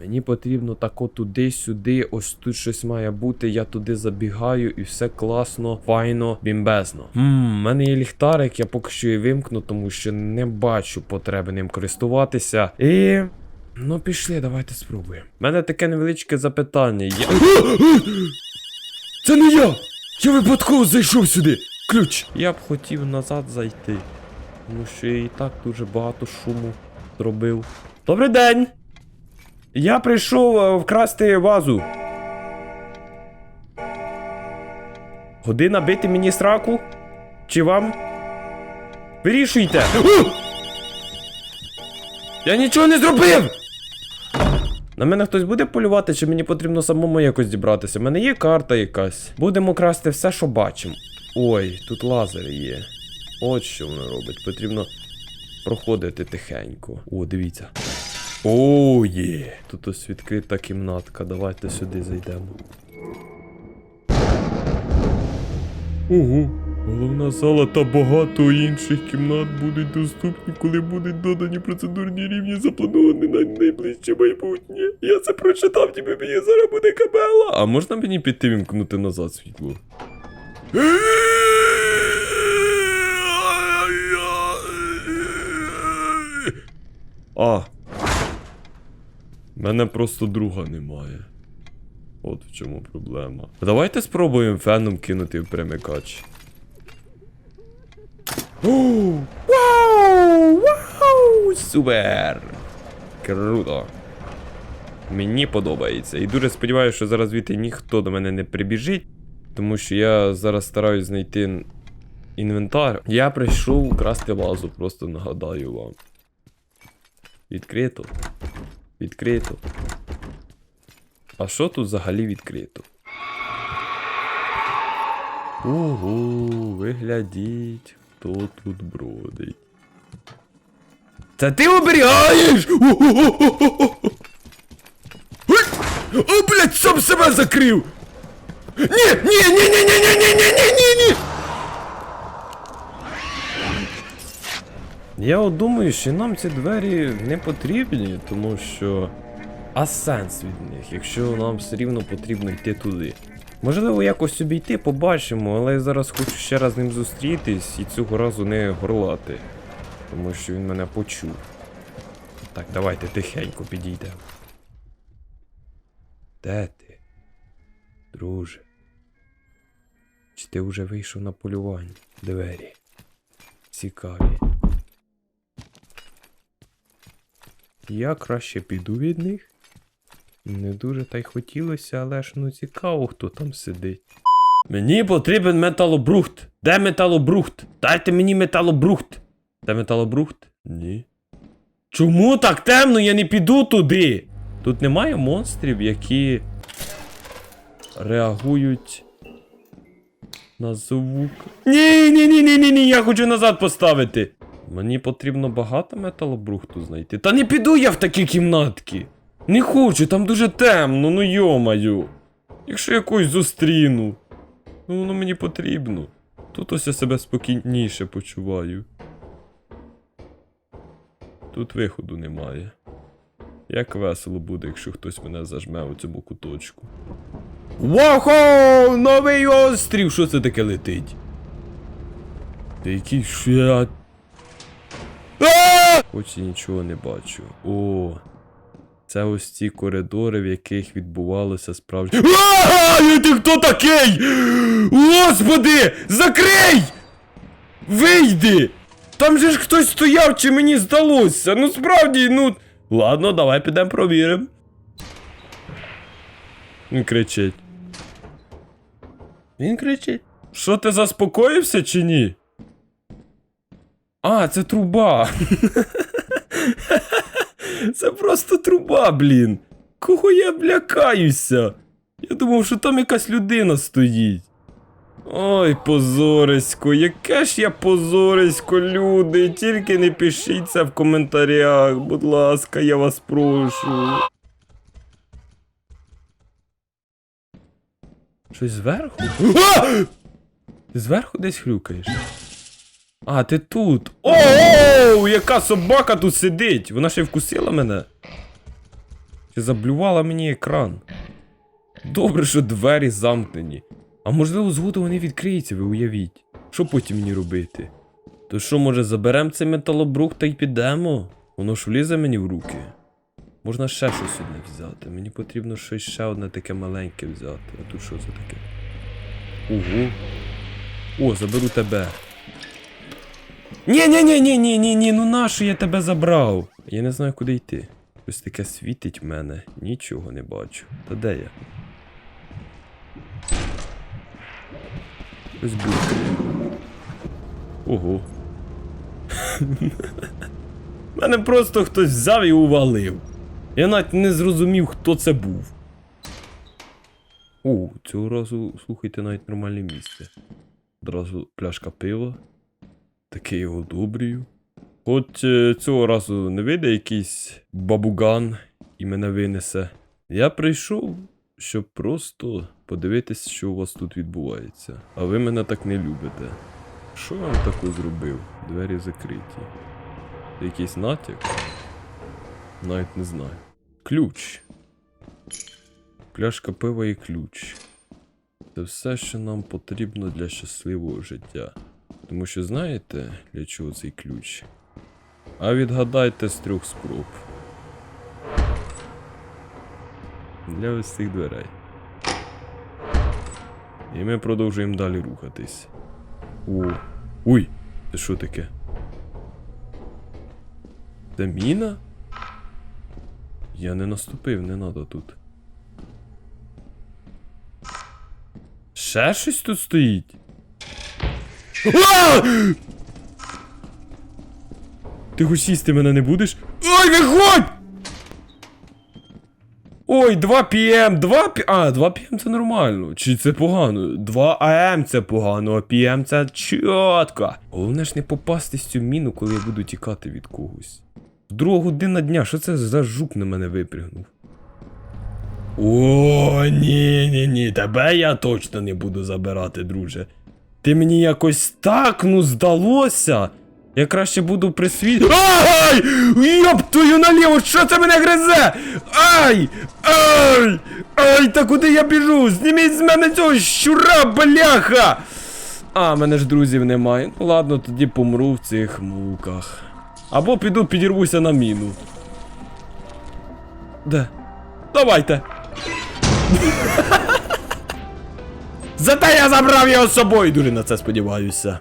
Мені потрібно тако туди-сюди, ось тут щось має бути. Я туди забігаю і все класно, файно, бімбезно. Хм, в мене є ліхтарик, я поки що і вимкну, тому що не бачу потреби ним користуватися. І. Ну, пішли, давайте спробуємо. У мене таке невеличке запитання. Я... Це не я! Я випадково зайшов сюди! Ключ! Я б хотів назад зайти. Тому що я і так дуже багато шуму зробив. Добрий день! Я прийшов е, вкрасти вазу. Година бити мені сраку? Чи вам? Вирішуйте! Я нічого не зробив! На мене хтось буде полювати, чи мені потрібно самому якось зібратися? У мене є карта якась. Будемо красти все, що бачимо. Ой, тут лазери є. От що воно робить. Потрібно проходити тихенько. О, дивіться. О, є. Тут ось відкрита кімнатка. Давайте сюди зайдемо. Ого. Головна зала та багато інших кімнат будуть доступні, коли будуть додані процедурні рівні, заплановані на найближче майбутнє. Я це прочитав, ніби мені зараз буде кабела. А можна мені піти вімкнути назад світло? А. Мене просто друга немає. От в чому проблема. Давайте спробуємо феном кинути в перемикач. О, Вау! Вау! Супер! Круто! Мені подобається. І дуже сподіваюся, що зараз звідти ніхто до мене не прибіжить, тому що я зараз стараюсь знайти інвентар. Я прийшов красти вазу, просто нагадаю вам. Відкрито. Відкрито. А що тут взагалі відкрито? Ого, виглядіть, хто тут бродить. Це ти оберігаєш! О, блядь, сам себе закрив! Ні, ні, ні, ні, ні, ні, ні, ні, ні, ні, ні! Я от думаю, що нам ці двері не потрібні, тому що. А сенс від них, якщо нам все рівно потрібно йти туди. Можливо, якось обійти, побачимо, але я зараз хочу ще раз з ним зустрітись і цього разу не горлати. Тому що він мене почув. Так, давайте тихенько підійдемо. Де ти? Друже? Чи ти вже вийшов на полювання? Двері. Цікаві. Я краще піду від них. Не дуже та й хотілося, але ж ну цікаво, хто там сидить. Мені потрібен металобрухт. Де металобрухт? Дайте мені металобрухт. Де металобрухт? Ні. Чому так темно? Я не піду туди. Тут немає монстрів, які реагують на звук. Ні, ні, ні, ні, ні, ні, я хочу назад поставити. Мені потрібно багато металобрухту знайти. Та не піду я в такі кімнатки. Не хочу, там дуже темно, ну йомаю. Якщо я когось зустріну. Ну воно мені потрібно. Тут ось я себе спокійніше почуваю. Тут виходу немає. Як весело буде, якщо хтось мене зажме у цьому куточку. Вахо! Новий острів! Що це таке летить? Та який шат. Хоч і нічого не бачу. О. Це ось ці коридори, в яких відбувалося справді. А, ти хто такий? Господи! Закрий! Вийди! Там же ж хтось стояв, чи мені здалося? Ну справді, ну. Ладно, давай підемо провіримо. Він кричить. Він кричить. Що ти заспокоївся чи ні? А, це труба. Це просто труба, блін. Кого я блякаюся? Я думав, що там якась людина стоїть. Ой, позорисько, яке ж я позорисько, люди. Тільки не пишіть це в коментарях, будь ласка, я вас прошу. Щось зверху? А! Зверху десь хрюкаєш? А, ти тут. Оу, яка собака тут сидить! Вона ще й вкусила мене. Ти заблювала мені екран. Добре, що двері замкнені. А можливо, згодом вони відкриються, ви уявіть. Що потім мені робити? То що, може, заберемо цей металобрух та й підемо? Воно ж влізе мені в руки. Можна ще щось одне взяти. Мені потрібно щось ще одне таке маленьке взяти. А тут що це таке? Ого. О, заберу тебе. Ні, ні, ні, ні, ні, ні, ні, ну нащо я тебе забрав? Я не знаю, куди йти. Щось таке світить в мене. Нічого не бачу. Та де я? Ось буде. Ого. Мене просто хтось взяв і увалив. Я навіть не зрозумів, хто це був. О, цього разу, слухайте, навіть нормальне місце. Одразу пляшка пива. Таке його добрію. Хоч е, цього разу не вийде якийсь бабуган і мене винесе. Я прийшов, щоб просто подивитись, що у вас тут відбувається. А ви мене так не любите. Що я вам таку зробив? Двері закриті. Якийсь натяк? Навіть не знаю. Ключ. Пляшка пива і ключ. Це все, що нам потрібно для щасливого життя. Тому що знаєте, для чого цей ключ? А відгадайте з трьох спроб. Для ось цих дверей. І ми продовжуємо далі рухатись. О. Ой! Це що таке? Це міна? Я не наступив, не надо тут. Ще щось тут стоїть? Ти хоч сісти мене не будеш? Ой, виходь! Ой, 2 PM, 2 P... А, 2 PM це нормально. Чи це погано? 2 AM це погано, а PM це чітко. Головне ж не попасти в цю міну, коли я буду тікати від когось. Друга година дня, що це за жук на мене випрягнув? О, ні, ні, ні, тебе я точно не буду забирати, друже. Ти мені якось так, ну, здалося. Я краще буду присвіт. Ай! Йоп твою наліво, що це мене гризе? Ай! Ай! Ай, та куди я біжу? Зніміть з мене цього щура, бляха! А, мене ж друзів немає. Ну ладно, тоді помру в цих муках. Або піду підірвуся на міну. Де? Давайте. Зате я забрав його з собою, дуже на це сподіваюся.